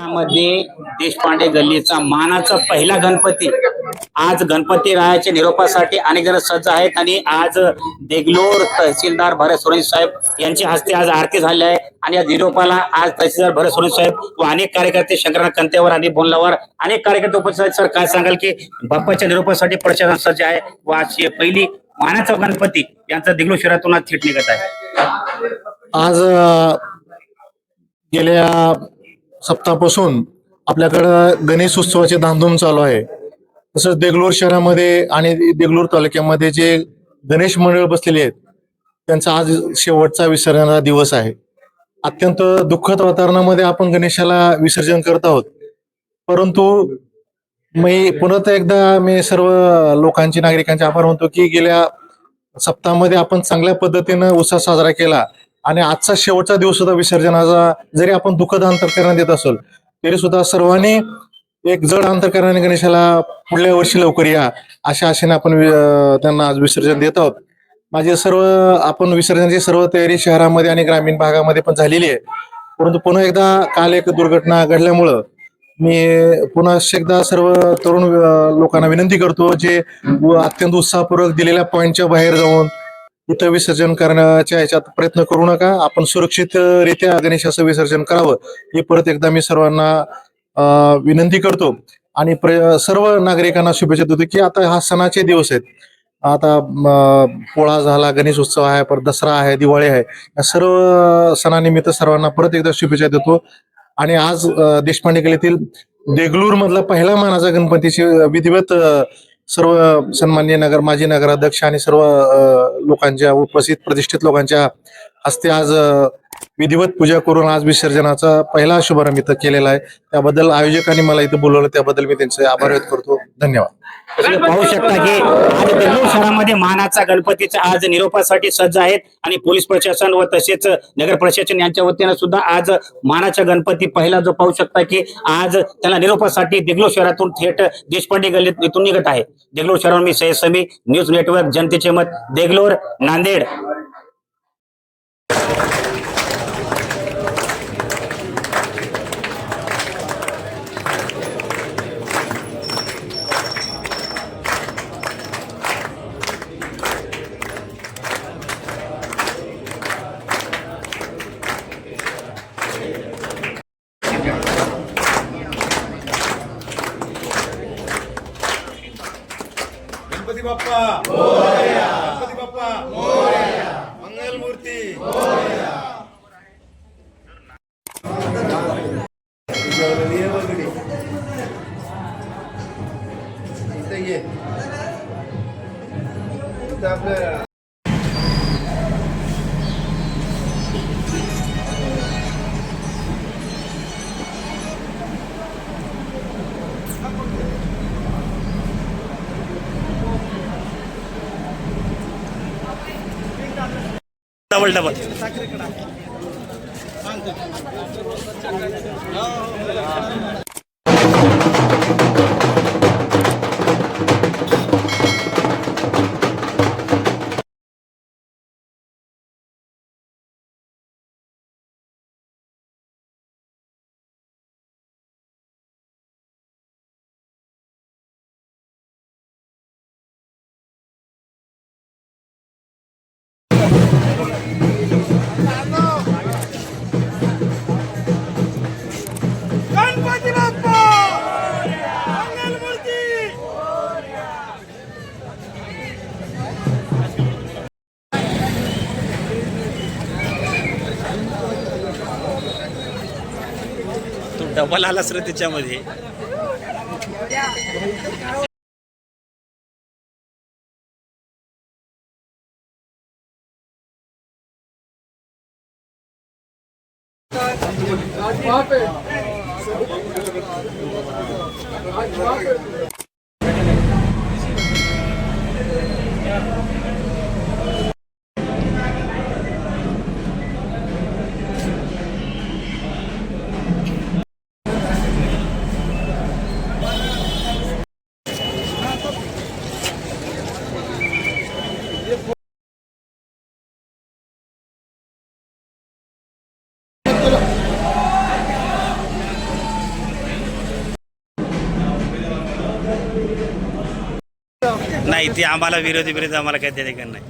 मध्ये देशपांडे गल्लीचा मानाचा पहिला गणपती. आज गणपती रायाच्या निरोपासाठी अनेक जण सज्ज आहेत आणि आज देगलोर तहसीलदार भरत सोरेन साहेब यांच्या हस्ते आज आरती झाली आहे आणि या निरोपाला आज तहसीलदार भरत सोरेन साहेब व अनेक कार्यकर्ते शंकरनाथ कंतेवर आणि बोनलावर अनेक कार्यकर्ते उपस्थित आहेत. सर काय सांगाल की बाप्पाच्या निरोपासाठी प्रशासन सज्ज आहे व आजची पहिली मानाचा गणपती यांचा देगलूर आज थेट निघत आहे. आज गेल्या सप्तापासून आपल्याकडं गणेश उत्सवाची धामधूम चालू आहे. तसंच देगलूर शहरामध्ये आणि देगलूर तालुक्यामध्ये जे गणेश मंडळ बसलेले आहेत त्यांचा आज शेवटचा विसर्जनाचा दिवस आहे. अत्यंत दुःखद वातावरणामध्ये आपण गणेशाला विसर्जन करत आहोत. परंतु मी पुन्हा एकदा मी सर्व लोकांचे नागरिकांचे आभार मानतो की गेल्या सप्ताहामध्ये आपण चांगल्या पद्धतीनं उत्सव साजरा केला. आणि आजचा शेवटचा दिवस सुद्धा विसर्जनाचा जरी आपण दुःखद अंतकरण देत असेल तरी सुद्धा सर्वांनी एक जड अंतकरणाने गणेशाला पुढल्या वर्षी लवकर या अशा आशेने आपण त्यांना आज विसर्जन देत आहोत. माझे सर्व आपण विसर्जनाची सर्व तयारी शहरामध्ये आणि ग्रामीण भागामध्ये पण झालेली आहे. परंतु पुन्हा एकदा काल एक दुर्घटना घडल्यामुळं मी पुन्हा एकदा सर्व तरुण लोकांना विनंती करतो जे अत्यंत उत्साहपूर्वक दिलेल्या पॉईंटच्या बाहेर जाऊन इथं विसर्जन करण्याच्या ह्याच्यात प्रयत्न करू नका. आपण सुरक्षितरित्या गणेशाचं विसर्जन करावं हे परत एकदा मी सर्वांना विनंती करतो. आणि प्र- सर्व नागरिकांना शुभेच्छा देतो की आता हा सणाचे दिवस आहेत. आता पोळा झाला गणेश उत्सव आहे परत दसरा आहे दिवाळी आहे. या सर्व सणानिमित्त सर्वांना परत एकदा शुभेच्छा देतो. आणि आज देशपांडे कलेतील देगलूर मधला पहिला मानाचा गणपतीची विधिवत सर्व सन्मान्य नगर माजी नगराध्यक्ष आणि सर्व लोकांच्या उपस्थित प्रतिष्ठित लोकांच्या हस्ते आज विधिवत पूजा करून आज विसर्जनाचा पहिला शुभारंभ इथं केलेला आहे. त्याबद्दल आयोजकांनी मला इथं बोलवलं त्याबद्दल मी त्यांचे आभार व्यक्त करतो. धन्यवाद. पाहू शकता की आज बेंगळूर शहरामध्ये मानाचा गणपतीचा आज निरोपासाठी सज्ज आहेत आणि पोलीस प्रशासन व तसेच नगर प्रशासन यांच्या वतीनं सुद्धा आज मानाचा गणपती पहिला जो पाहू शकता की आज त्याला निरोपासाठी देगलूर शहरातून थेट देशपांडे गल्लीत इथून निघत आहे. देगलोर शहरावर मी सैयद समी न्यूज नेटवर्क जनतेचे मत देगलोर नांदेड. गणपती बाप्पा. गणपती बाप्पा. मंगल डबल डबल आला सर त्याच्यामध्ये. नाही ते आम्हाला विरोधी विरोधी आम्हाला काही त्या नाही.